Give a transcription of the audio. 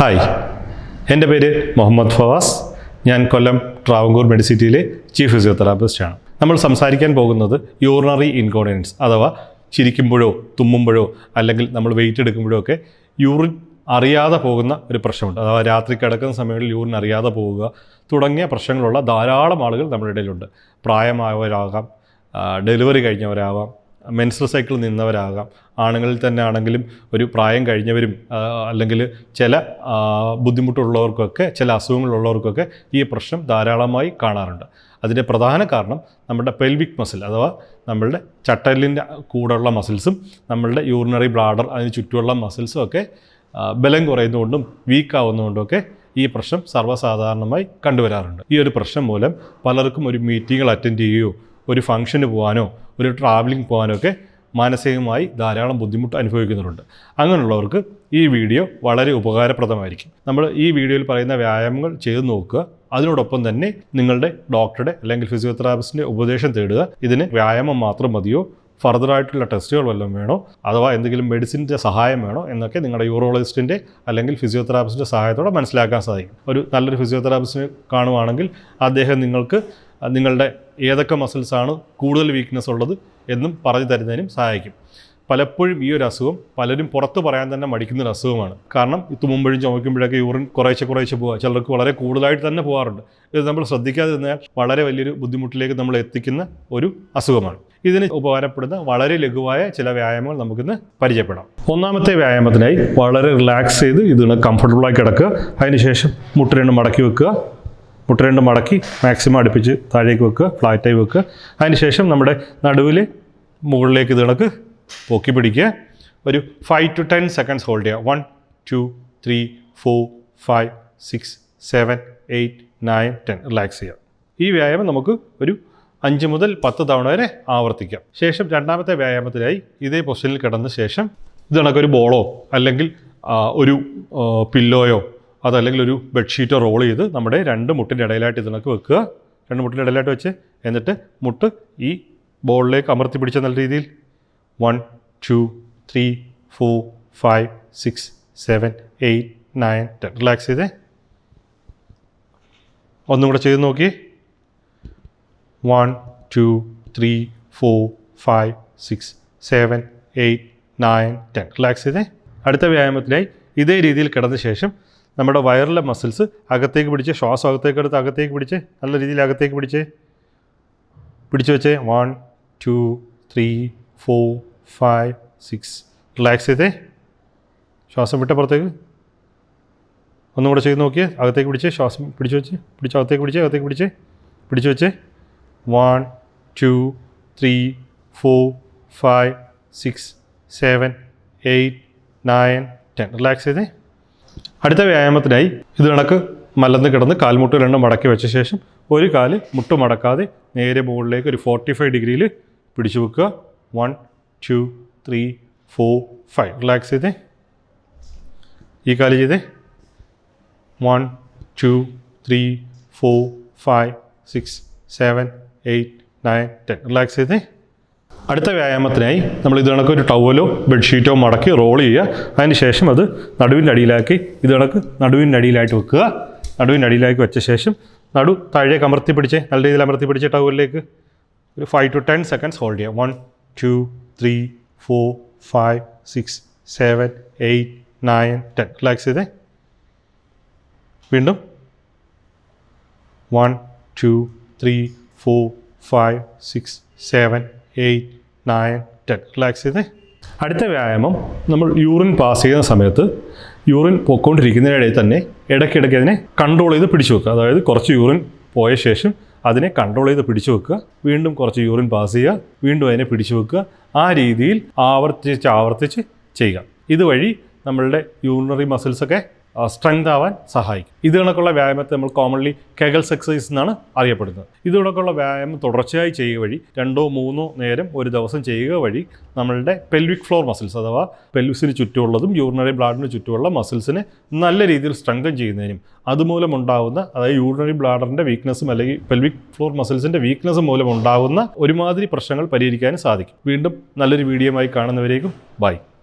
Hi. എന്റെ പേര് മുഹമ്മദ് ഫവാസ്. ഞാൻ കൊല്ലം ട്രാവങ്കൂർ മെഡിസിറ്റിയിലെ ചീഫ് ഫിസിയോതെറാപ്പിസ്റ്റാണ്. നമ്മൾ സംസാരിക്കാൻ പോകുന്നത് യൂറിനറി ഇൻകോർഡിനൻസ് അഥവാ ചിരിക്കുമ്പോഴോ തുമ്മുമ്പോഴോ അല്ലെങ്കിൽ നമ്മൾ വെയിറ്റ് എടുക്കുമ്പോഴോ ഒക്കെ യൂറിൻ അറിയാതെ പോകുന്ന ഒരു പ്രശ്നമുണ്ട്. അഥവാ രാത്രി കിടക്കുന്ന സമയങ്ങളിൽ യൂറിൻ അറിയാതെ പോവുക തുടങ്ങിയ പ്രശ്നങ്ങളുള്ള ധാരാളം ആളുകൾ നമ്മുടെ ഇടയിലുണ്ട്. പ്രായമായവരാകാം ഡെലിവറി കഴിഞ്ഞവരാവാം മെൻസ്ട്രൽ സൈക്കിൾ നിന്നവരാകാം. ആണുങ്ങളിൽ തന്നെ ആണെങ്കിലും ഒരു പ്രായം കഴിഞ്ഞവരും അല്ലെങ്കിൽ ചില ബുദ്ധിമുട്ടുള്ളവർക്കൊക്കെ ചില അസുഖങ്ങളുള്ളവർക്കൊക്കെ ഈ പ്രശ്നം ധാരാളമായി കാണാറുണ്ട്. അതിന്റെ പ്രധാന കാരണം നമ്മുടെ പെൽവിക് മസിൽ അഥവാ നമ്മളുടെ ചട്ടലിന്റെ കൂടെയുള്ള മസിൽസും നമ്മളുടെ യൂറിനറി ബ്ലാഡർ അതിന് ചുറ്റുമുള്ള മസിൽസും ഒക്കെ ബലം കുറയുന്നതുകൊണ്ടും വീക്ക് ആവുന്നതുകൊണ്ടുമൊക്കെ ഈ പ്രശ്നം സർവസാധാരണമായി കണ്ടുവരാറുണ്ട്. ഈ ഒരു പ്രശ്നം മൂലം പലർക്കും ഒരു മീറ്റിങ്ങൾ അറ്റൻഡ് ചെയ്യുകയോ ഒരു ഫംഗ്ഷന് പോകാനോ ഒരു ട്രാവലിംഗ് പോകാനൊക്കെ മാനസികമായി ധാരാളം ബുദ്ധിമുട്ട് അനുഭവിക്കുന്നുണ്ട്. അങ്ങനെയുള്ളവർക്ക് ഈ വീഡിയോ വളരെ ഉപകാരപ്രദമായിരിക്കും. നമ്മൾ ഈ വീഡിയോയിൽ പറയുന്ന വ്യായാമങ്ങൾ ചെയ്തു നോക്കുക. അതിനോടൊപ്പം തന്നെ നിങ്ങളുടെ ഡോക്ടറുടെ അല്ലെങ്കിൽ ഫിസിയോതെറാപ്പിസ്റ്റിന്റെ ഉപദേശം തേടുക. ഇതിന് വ്യായാമം മാത്രം മതിയോ? ഫർദറായിട്ടുള്ള ടെസ്റ്റുകൾ വല്ലതും വേണോ? അഥവാ എന്തെങ്കിലും മെഡിസിന്റെ സഹായം വേണോ? എന്നൊക്കെ നിങ്ങളുടെ യൂറോളജിസ്റ്റിന്റെ അല്ലെങ്കിൽ ഫിസിയോതെറാപ്പിസ്റ്റിന്റെ സഹായത്തോടെ മനസ്സിലാക്കാൻ സാധിക്കും. ഒരു നല്ലൊരു ഫിസിയോതെറാപ്പിസ്റ്റിനെ കാണുവാണെങ്കിൽ അദ്ദേഹം നിങ്ങൾക്ക് നിങ്ങളുടെ ഏതൊക്കെ മസിൽസാണ് കൂടുതൽ വീക്ക്നെസ് ഉള്ളത് എന്നും പറഞ്ഞു തരുന്നതിനും സഹായിക്കും. പലപ്പോഴും ഈ ഒരു അസുഖം പലരും പുറത്ത് പറയാൻ തന്നെ മടിക്കുന്ന ഒരു അസുഖമാണ്. കാരണം തുമ്മുമ്പോഴും ചുമക്കുമ്പോഴൊക്കെ യൂറിൻ കുറേശ്ശെ കുറേശ്ശെ പോവുക. ചിലർക്ക് വളരെ കൂടുതലായിട്ട് തന്നെ പോകാറുണ്ട് ഇത് നമ്മൾ ശ്രദ്ധിക്കാതെ നിന്നാൽ വളരെ വലിയൊരു ബുദ്ധിമുട്ടിലേക്ക് നമ്മൾ എത്തിക്കുന്ന ഒരു അസുഖമാണ്. ഇതിന് ഉപകാരപ്പെടുന്ന വളരെ ലഘുവായ ചില വ്യായാമങ്ങൾ നമുക്കിന്ന് പരിചയപ്പെടാം. ഒന്നാമത്തെ വ്യായാമത്തിനായി വളരെ റിലാക്സ് ചെയ്ത് ഇതിന് കംഫർട്ടബിളായി കിടക്കുക. അതിനുശേഷം മുട്ടരണ്ണം മടക്കി വെക്കുക. മുട്ട രണ്ട് മടക്കി മാക്സിമം അടുപ്പിച്ച് താഴേക്ക് വെക്കുക ഫ്ലാറ്റായി വെക്കുക. അതിനുശേഷം നമ്മുടെ നടുവിൽ മുകളിലേക്ക് ഇത് കണക്ക് പൊക്കി പിടിക്കുക. ഒരു five to ten seconds hold ചെയ്യുക. One two three four five six seven eight nine ten relax ചെയ്യുക. ഈ വ്യായാമം നമുക്ക് ഒരു അഞ്ച് മുതൽ പത്ത് തവണ വരെ ആവർത്തിക്കാം. ശേഷം രണ്ടാമത്തെ വ്യായാമത്തിനായി ഇതേ പൊസിഷനിൽ കിടന്ന ശേഷം ഇത് കണക്കൊരു ബോളോ അല്ലെങ്കിൽ ഒരു പില്ലോയോ അതല്ലെങ്കിൽ ഒരു ബെഡ്ഷീറ്റ് റോൾ ചെയ്ത് നമ്മുടെ രണ്ട് മുട്ടിന്റെ ഇടയിലായിട്ട് ഇതിനൊക്കെ വെക്കുക. രണ്ട് മുട്ടിന്റെ ഇടയിലായിട്ട് വെച്ച് എന്നിട്ട് മുട്ട് ഈ ബോളിലേക്ക് അമർത്തി പിടിച്ച നല്ല രീതിയിൽ one two three four five six seven eight nine ten. Relax ചെയ്തേ. ഒന്നും കൂടെ ചെയ്ത് നോക്കി. One two three four five six seven eight nine ten. Relax ചെയ്തേ. അടുത്ത വ്യായാമത്തിനായി ഇതേ രീതിയിൽ കിടന്ന ശേഷം നമ്മുടെ വയറിലെ മസിൽസ് അകത്തേക്ക് പിടിച്ച് ശ്വാസം അകത്തേക്ക് എടുത്ത് അകത്തേക്ക് പിടിച്ച് നല്ല രീതിയിൽ അകത്തേക്ക് പിടിച്ച് പിടിച്ചു വെച്ചേ one two three four five six relax ചെയ്തേ. ശ്വാസം വിട്ട പുറത്തേക്ക്. ഒന്നും കൂടെ ചെയ്ത് നോക്കിയേ. അകത്തേക്ക് പിടിച്ച് ശ്വാസം പിടിച്ചു വെച്ച് പിടിച്ച് അകത്തേക്ക് പിടിച്ച് അകത്തേക്ക് പിടിച്ച് പിടിച്ചു വെച്ച് one two three four five six seven eight nine ten relax ചെയ്തേ. അടുത്ത വ്യായാമത്തിനായി ഇത് കണക്ക് മലന്ന് കിടന്ന് കാൽമുട്ട് രണ്ടും മടക്കി വെച്ച ശേഷം ഒരു കാൽ മുട്ട് മടക്കാതെ നേരെ മുകളിലേക്ക് ഒരു ഫോർട്ടി ഫൈവ് ഡിഗ്രിയിൽ പിടിച്ചു വെക്കുക. One two three four five relax ചെയ്തേ. ഈ കാൽ ചെയ്തേ. One two three four five six seven eight nine ten relax ചെയ്തേ. അടുത്ത വ്യായാമത്തിനായി നമ്മൾ ഇത് കണക്ക് ഒരു ടവലോ ബെഡ്ഷീറ്റോ മടക്കി റോൾ ചെയ്യുക. അതിന് ശേഷം അത് നടുവിന്റെ അടിയിലാക്കി ഇത് കണക്ക് നടുവിന്റെ അടിയിലായിട്ട് വെക്കുക. നടുവിന്റെ അടിയിലാക്കി വെച്ച ശേഷം നടു താഴേക്ക് അമർത്തി പിടിച്ച് നല്ല രീതിയിൽ അമർത്തി പിടിച്ച് ടവലിലേക്ക് ഒരു five to ten seconds hold ചെയ്യുക. One two three four five six seven eight nine ten relax ചെയ്തേ. വീണ്ടും. One two three four five six seven eight nine ten relax ചെയ്തേ. അടുത്ത വ്യായാമം നമ്മൾ യൂറിൻ പാസ് ചെയ്യുന്ന സമയത്ത് യൂറിൻ പൊക്കോണ്ടിരിക്കുന്നതിനിടയിൽ തന്നെ ഇടയ്ക്കിടയ്ക്ക് അതിനെ കൺട്രോൾ ചെയ്ത് പിടിച്ചു വെക്കുക. അതായത് കുറച്ച് യൂറിൻ പോയ ശേഷം അതിനെ കൺട്രോൾ ചെയ്ത് പിടിച്ചു വെക്കുക. വീണ്ടും കുറച്ച് യൂറിൻ പാസ് ചെയ്യുക. വീണ്ടും അതിനെ പിടിച്ചു വെക്കുക. ആ രീതിയിൽ ആവർത്തിച്ച് ആവർത്തിച്ച് ചെയ്യുക. ഇതുവഴി നമ്മളുടെ യൂറിനറി മസിൽസൊക്കെ സ്ട്രെങ്ത് ആവാൻ സഹായിക്കും. ഇത് കണക്കുള്ള വ്യായാമത്തെ നമ്മൾ കോമൺലി കെഗൽസ് എക്സസൈസ് എന്നാണ് അറിയപ്പെടുന്നത്. ഇത് കണക്കുള്ള വ്യായാമം തുടർച്ചയായി ചെയ്യുക വഴി രണ്ടോ മൂന്നോ നേരം ഒരു ദിവസം ചെയ്യുക വഴി നമ്മളുടെ പെൽവിക് ഫ്ലോർ മസിൽസ് അഥവാ പെൽവിസിന് ചുറ്റുമുള്ളതും യൂറിനറി ബ്ലാഡിന് ചുറ്റുമുള്ള മസിൽസിനെ നല്ല രീതിയിൽ സ്ട്രെങ്തൻ ചെയ്യുന്നതിനും അതുമൂലം ഉണ്ടാകുന്ന അതായത് യൂറിനറി ബ്ലാഡറിന്റെ വീക്ക്നെസ്സും അല്ലെങ്കിൽ പെൽവിക് ഫ്ലോർ മസിൽസിന്റെ വീക്ക്നെസ്സും മൂലം ഉണ്ടാകുന്ന ഒരുമാതിരി പ്രശ്നങ്ങൾ പരിഹരിക്കാനും സാധിക്കും. വീണ്ടും നല്ലൊരു വീഡിയോ ആയി കാണുന്നവരേക്കും ബൈ